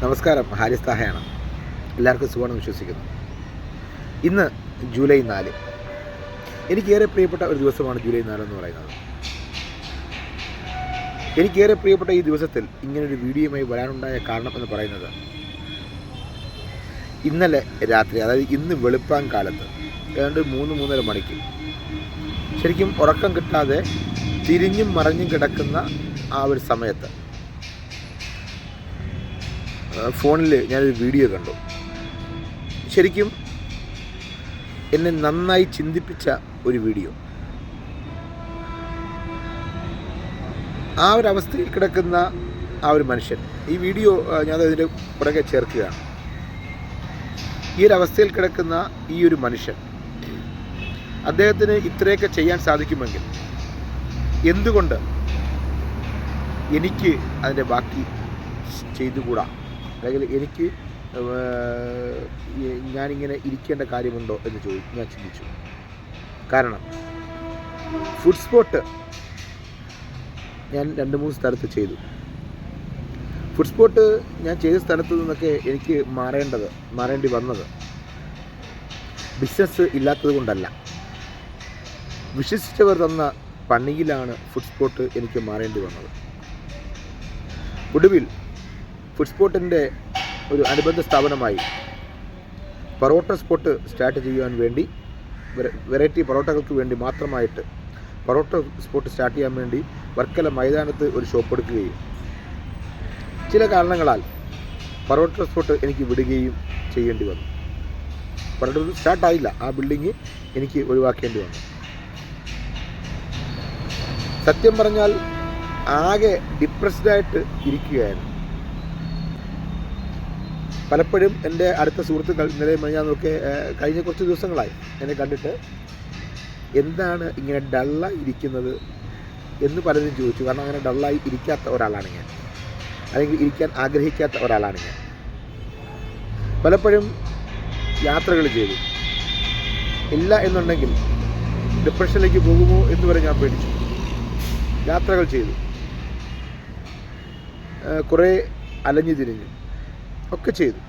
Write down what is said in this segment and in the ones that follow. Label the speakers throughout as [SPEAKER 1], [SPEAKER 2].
[SPEAKER 1] നമസ്കാരം. ഹാരിസ് താഹയാണ്. എല്ലാവർക്കും സുഖമാണെന്ന് വിശ്വസിക്കുന്നു. ഇന്ന് ജൂലൈ നാല്. എനിക്കേറെ പ്രിയപ്പെട്ട ഒരു ദിവസമാണ് ജൂലൈ നാല് എന്ന് പറയുന്നത്. എനിക്കേറെ പ്രിയപ്പെട്ട ഈ ദിവസത്തിൽ ഇങ്ങനൊരു വീഡിയോയുമായി വരാനുണ്ടായ കാരണം എന്ന് പറയുന്നത് ഇന്നലെ രാത്രി അതായത് ഇന്ന് വെളുപ്പാൻ കാലത്ത് ഏതാണ്ട് മൂന്ന് മൂന്നര മണിക്ക് ശരിക്കും ഉറക്കം കിട്ടാതെ തിരിഞ്ഞും മറിഞ്ഞും കിടക്കുന്ന ആ ഒരു സമയത്ത് ഫോണിൽ ഞാനൊരു വീഡിയോ കണ്ടു. ശരിക്കും എന്നെ നന്നായി ചിന്തിപ്പിച്ച ഒരു വീഡിയോ ആ ഒരു അവസ്ഥയിൽ കിടക്കുന്ന ആ ഒരു മനുഷ്യൻ. ഈ വീഡിയോ ഞാൻ അതിന്റെ പുറകെ ചേർക്കുകയാണ്. ഈ ഒരു അവസ്ഥയിൽ കിടക്കുന്ന ഈ ഒരു മനുഷ്യൻ അദ്ദേഹത്തിന് ഇത്രയൊക്കെ ചെയ്യാൻ സാധിക്കുമെങ്കിൽ എന്തുകൊണ്ട് എനിക്ക് അതിന്റെ ബാക്കി ചെയ്തുകൂടാ? അല്ലെങ്കിൽ എനിക്ക് ഞാനിങ്ങനെ ഇരിക്കേണ്ട കാര്യമുണ്ടോ എന്ന് ചോദി ഞാൻ ചിന്തിച്ചു. കാരണം ഫുഡ് സ്പോട്ട് ഞാൻ രണ്ട് മൂന്ന് സ്ഥലത്ത് ചെയ്തു. ഫുഡ് സ്പോട്ട് ഞാൻ ചെയ്ത സ്ഥലത്ത് നിന്നൊക്കെ എനിക്ക് മാറേണ്ടത് മാറേണ്ടി വന്നത് ബിസിനസ് ഇല്ലാത്തത് കൊണ്ടല്ല. വിശ്വസിച്ചവർ തന്ന പണിയിലാണ് ഫുഡ് സ്പോട്ട് എനിക്ക് മാറേണ്ടി വന്നത്. ഒടുവിൽ ഫുഡ് സ്പോട്ടിന്റെ ഒരു അനുബന്ധ സ്ഥാപനമായി പൊറോട്ട സ്പോട്ട് സ്റ്റാർട്ട് ചെയ്യുവാൻ വേണ്ടി വെറൈറ്റി പൊറോട്ടകൾക്ക് വേണ്ടി മാത്രമായിട്ട് പൊറോട്ട സ്പോട്ട് സ്റ്റാർട്ട് ചെയ്യാൻ വേണ്ടി വർക്കല മൈതാനത്ത് ഒരു ഷോപ്പ് എടുക്കുകയും. ചില കാരണങ്ങളാൽ പൊറോട്ട സ്പോട്ട് എനിക്ക് വിടുകയും ചെയ്യേണ്ടി വന്നു. പൊറോട്ട സ്റ്റാർട്ടായില്ല ആ ബിൽഡിങ് എനിക്ക് ഒഴിവാക്കേണ്ടി വന്നു. സത്യം പറഞ്ഞാൽ ആകെ ഡിപ്രസ്ഡായിട്ട് ഇരിക്കുകയായിരുന്നു. പലപ്പോഴും എന്റെ അടുത്ത സുഹൃത്തുക്കൾ ഇന്നലെ മഞ്ഞാന്നൊക്കെ കഴിഞ്ഞ കുറച്ച് ദിവസങ്ങളായി എന്നെ കണ്ടിട്ട് എന്താണ് ഇങ്ങനെ ഡള്ളായി ഇരിക്കുന്നത് എന്ന് പലരും ചോദിച്ചു. കാരണം അങ്ങനെ ഡള്ളായി ഇരിക്കാത്ത ഒരാളാണ് ഞാൻ. അല്ലെങ്കിൽ ഇരിക്കാൻ ആഗ്രഹിക്കാത്ത ഒരാളാണ് ഞാൻ. പലപ്പോഴും യാത്രകൾ ചെയ്തു. ഇല്ല എന്നുണ്ടെങ്കിൽ ഡിപ്രഷനിലേക്ക് പോകുമോ എന്ന് വരെ ഞാൻ പേടിച്ചു. യാത്രകൾ ചെയ്തു. കുറേ അലഞ്ഞു തിരിഞ്ഞു. ഒക്കെ ചെയ്തു.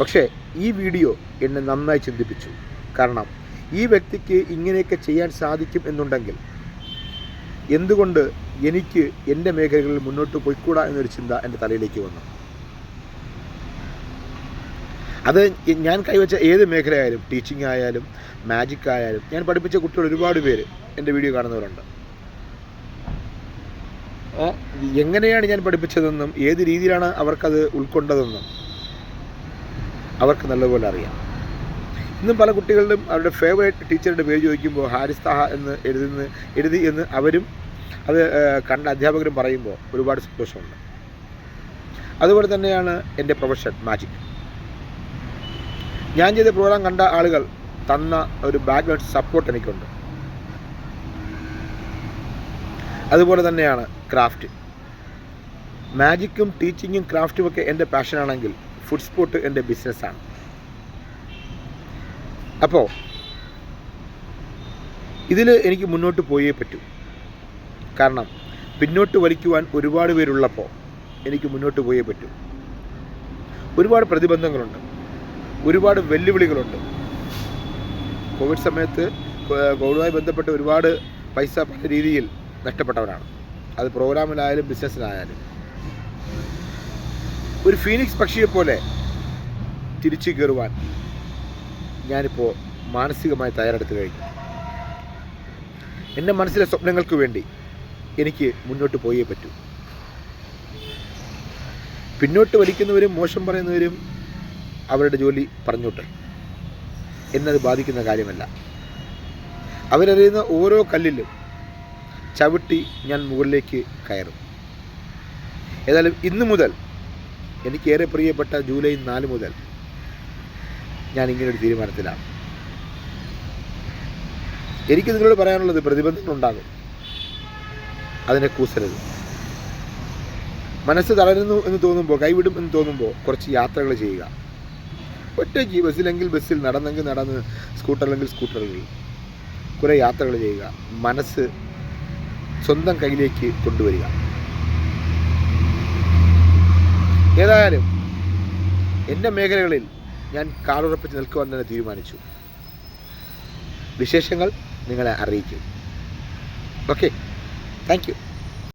[SPEAKER 1] പക്ഷേ ഈ വീഡിയോ എന്നെ നന്നായി ചിന്തിപ്പിച്ചു. കാരണം ഈ വ്യക്തിക്ക് ഇങ്ങനെയൊക്കെ ചെയ്യാൻ സാധിക്കും എന്നുണ്ടെങ്കിൽ എന്തുകൊണ്ട് എനിക്ക് എന്റെ മേഖലകളിൽ മുന്നോട്ട് പോയിക്കൂടാ എന്നൊരു ചിന്ത എന്റെ തലയിലേക്ക് വന്നു. അത് ഞാൻ കൈവച്ച ഏത് മേഖലയായാലും ടീച്ചിങ് ആയാലും മാജിക് ആയാലും ഞാൻ പഠിപ്പിച്ച കുട്ടികൾ ഒരുപാട് പേര് എന്റെ വീഡിയോ കാണുന്നവരുണ്ട്. എങ്ങനെയാണ് ഞാൻ പഠിപ്പിച്ചതെന്നും ഏത് രീതിയിലാണ് അവർക്കത് ഉൾക്കൊണ്ടതെന്നും അവർക്ക് നല്ലപോലെ അറിയാം. ഇന്നും പല കുട്ടികളിലും അവരുടെ ഫേവറേറ്റ് ടീച്ചറുടെ പേര് ചോദിക്കുമ്പോൾ ഹാരിസ് താഹ എന്ന് എഴുതുന്ന എഴുതി എന്ന് അവരും അത് കണ്ട അധ്യാപകരും പറയുമ്പോൾ ഒരുപാട് സന്തോഷമുണ്ട്. അതുപോലെ തന്നെയാണ് എന്റെ പ്രൊഫഷൻ മാജിക് ഞാൻ ചെയ്ത പ്രോഗ്രാം കണ്ട ആളുകൾ തന്ന ഒരു ബാക്ക്ഗ്രൗണ്ട് സപ്പോർട്ട് എനിക്കുണ്ട്. അതുപോലെ തന്നെയാണ് ക്രാഫ്റ്റ് മാജിക്കും ടീച്ചിങ്ങും ക്രാഫ്റ്റും ഒക്കെ എന്റെ പാഷനാണെങ്കിൽ ഫുഡ് സ്പോട്ട് എന്റെ ബിസിനസ്സാണ് അപ്പോൾ ഇതിൽ എനിക്ക് മുന്നോട്ട് പോയേ പറ്റൂ. കാരണം പിന്നോട്ട് വലിക്കുവാൻ ഒരുപാട് പേരുള്ളപ്പോൾ എനിക്ക് മുന്നോട്ട് പോയേ പറ്റൂ. ഒരുപാട് പ്രതിബന്ധങ്ങളുണ്ട്. ഒരുപാട് വെല്ലുവിളികളുണ്ട്. കോവിഡ് സമയത്ത് കോവിഡുമായി ബന്ധപ്പെട്ട് ഒരുപാട് പൈസ പല രീതിയിൽ നഷ്ടപ്പെട്ടവരാണ്. അത് പ്രോഗ്രാമിലായാലും ബിസിനസ്സിലായാലും. ഒരു ഫീനിക്സ് പക്ഷിയെ പോലെ തിരിച്ചു കയറുവാൻ ഞാനിപ്പോൾ മാനസികമായി തയ്യാറെടുത്ത് കഴിഞ്ഞു. എന്റെ മനസ്സിലെ സ്വപ്നങ്ങൾക്ക് വേണ്ടി എനിക്ക് മുന്നോട്ട് പോയേ പറ്റൂ. പിന്നോട്ട് വലിക്കുന്നവരും മോശം പറയുന്നവരും അവരുടെ ജോലി പറഞ്ഞോട്ടെ. എന്നത് ബാധിക്കുന്ന കാര്യമല്ല. അവരറിയുന്ന ഓരോ കല്ലിലും ചവിട്ടി ഞാൻ മുകളിലേക്ക് കയറും. ഏതായാലും ഇന്നു മുതൽ എനിക്കേറെ പ്രിയപ്പെട്ട ജൂലൈ നാല് മുതൽ ഞാൻ ഇങ്ങനൊരു തീരുമാനത്തിലാണ്. എനിക്ക് നിങ്ങളോട് പറയാനുള്ളത് പ്രതിബന്ധങ്ങളുണ്ടാകും അതിനെ കൂസരുത്. മനസ്സ് തളരുന്നു എന്ന് തോന്നുമ്പോൾ കൈവിടും എന്ന് തോന്നുമ്പോൾ കുറച്ച് യാത്രകൾ ചെയ്യുക. ഒറ്റയ്ക്ക് ബസ്സിലെങ്കിൽ ബസ്സിൽ നടന്നെങ്കിൽ നടന്ന് സ്കൂട്ടറിലെങ്കിൽ സ്കൂട്ടറിൽ. കുറേ യാത്രകൾ ചെയ്യുക. മനസ്സ് സ്വന്തം കയ്യിലേക്ക് കൊണ്ടുവരിക. ഏതായാലും എന്റെ മേഖലകളിൽ ഞാൻ കാലുറപ്പിച്ച് നിൽക്കുവാൻ തന്നെ തീരുമാനിച്ചു. വിശേഷങ്ങൾ നിങ്ങളെ അറിയിക്കും. Okay thank you